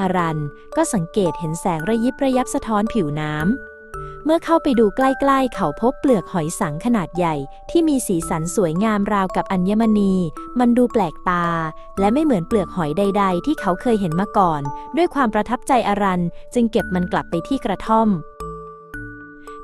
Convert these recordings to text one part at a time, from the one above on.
อารันก็สังเกตเห็นแสงระยิบระยับสะท้อนผิวน้ำ เมื่อเข้าไปดูใกล้ๆ เขาพบเปลือกหอยสังขนาดใหญ่ ที่มีสีสันสวยงามราวกับอัญมณี มันดูแปลกตา และไม่เหมือนเปลือกหอยใด ๆ ที่เขาเคยเห็นมาก่อน ด้วยความประทับใจอารันจึงเก็บมันกลับไปที่กระท่อม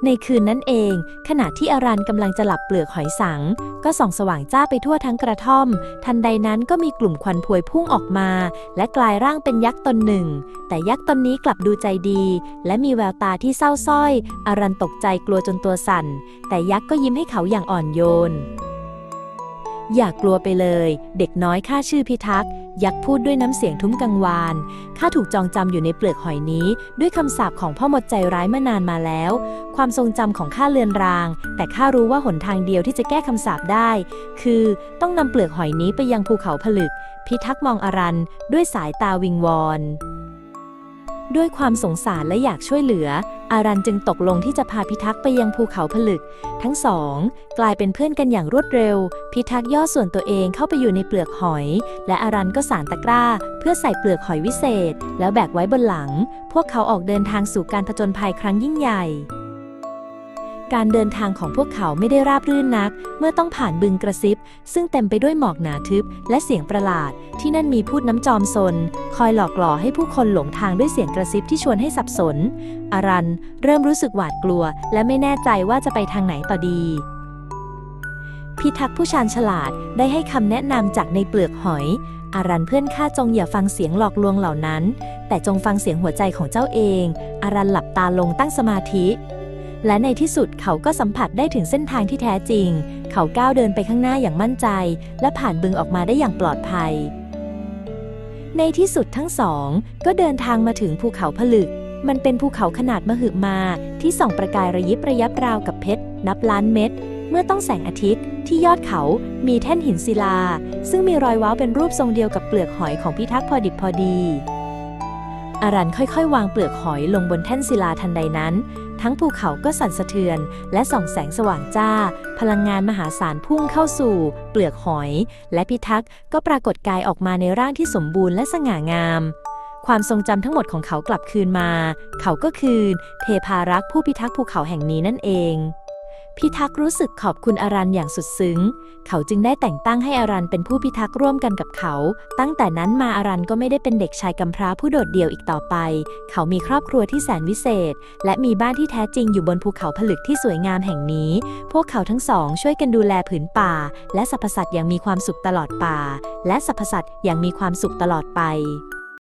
ในคืนนั้นเอง ขณะที่อารันกำลังจะหลับเปลือกหอยสัง ก็ส่องสว่างจ้าไปทั่วทั้งกระท่อม ทันใดนั้นก็มีกลุ่มควันพวยพุ่งออกมา และกลายร่างเป็นยักษ์ตนหนึ่ง แต่ยักษ์ตนนี้กลับดูใจดี และมีแววตาที่เศร้าส้อย อารันตกใจกลัวจนตัวสั่น แต่ยักษ์ก็ยิ้มให้เขาอย่างอ่อนโยน อย่ากลัวไปเลย เด็กน้อยข้าชื่อพิทักษ์ ยักษ์พูดด้วยน้ำเสียงทุ้มกังวานข้าถูกจองจำอยู่ในเปลือกหอยนี้ ด้วยคำสาปของพ่อมดใจร้ายเมื่อนานมาแล้ว ความทรงจำของข้าเลือนราง แต่ข้ารู้ว่าหนทางเดียวที่จะแก้คำสาปได้ คือต้องนำเปลือกหอยนี้ไปยังภูเขาผลึก พิทักษ์มองอรันด้วยสายตาวิงวอน ด้วยความสงสารและอยากช่วยเหลือ อารันจึงตกลงที่จะพาพิทักษ์ไปยังภูเขาผลึก ทั้งสอง กลายเป็นเพื่อนกันอย่างรวดเร็ว พิทักษ์ย่อส่วนตัวเองเข้าไปอยู่ในเปลือกหอย และอารันก็สารตะกร้า เพื่อใส่เปลือกหอยวิเศษ แล้วแบกไว้บนหลัง พวกเขาออกเดินทางสู่การผจญภัยครั้งยิ่งใหญ่ การเดินทางของพวกเขาไม่ได้ราบรื่นนัก เมื่อต้องผ่านบึงกระซิบ ซึ่งเต็มไปด้วยหมอกหนาทึบ และเสียงประหลาด ที่นั่นมีพูดน้ำจอมซนคอยหลอกหล่อให้ผู้คนหลงทางด้วยเสียงกระซิบที่ชวนให้สับสน อารันเริ่มรู้สึกหวาดกลัว และไม่แน่ใจว่าจะไปทางไหนต่อดี พิทักษ์ผู้ชาญฉลาดได้ให้คำแนะนำจากในเปลือกหอย อารันเพื่อนข้าจงอย่าฟังเสียงหลอกลวงเหล่านั้น แต่จงฟังเสียงหัวใจของเจ้าเอง อารันหลับตาลงตั้งสมาธิ และในที่สุดเขาก็สัมผัสได้ถึงเส้นทางที่แท้จริง เขาก้าวเดินไปข้างหน้าอย่างมั่นใจ และผ่านบึงออกมาได้อย่างปลอดภัย ในที่สุดทั้งสอง ก็เดินทางมาถึงภูเขาผลึก มันเป็นภูเขาขนาดมหึมาที่ส่องประกายระยิบระยับราวกับเพชรนับล้านเม็ดเมื่อต้องแสงอาทิตย์ ที่ยอดเขามีแท่นหินศิลา ซึ่งมีรอยว้าวเป็นรูปทรงเดียวกับเปลือกหอยของพิทักษ์พอดิบพอดีอารันค่อยๆ วางเปลือกหอยลงบนแท่นศิลาทันใดนั้น ทั้งภูเขาก็สั่นสะเทือน และส่องแสงสว่างจ้า พลังงานมหาศาลพุ่งเข้าสู่ เปลือกหอย และพิทักษ์ก็ปรากฏกายออกมาในร่างที่สมบูรณ์และสง่างาม ความทรงจำทั้งหมดของเขากลับคืนมา เขาก็คือเทพารักษ์ผู้พิทักษ์ภูเขาแห่งนี้นั่นเอง พิทักษ์รู้สึกขอบคุณอารันอย่างสุดซึ้ง เขาจึงได้แต่งตั้งให้อารันเป็นผู้พิทักษ์ร่วมกันกับเขา ตั้งแต่นั้นมาอารันก็ไม่ได้เป็นเด็กชายกำพร้าผู้โดดเดี่ยวอีกต่อไป เขามีครอบครัวที่แสนวิเศษ และมีบ้านที่แท้จริงอยู่บนภูเขาผลึกที่สวยงามแห่งนี้ พวกเขาทั้งสองช่วยกันดูแลผืนป่า และสรรพสัตว์อย่างมีความสุขตลอดป่า และสรรพสัตว์อย่างมีความสุขตลอดไป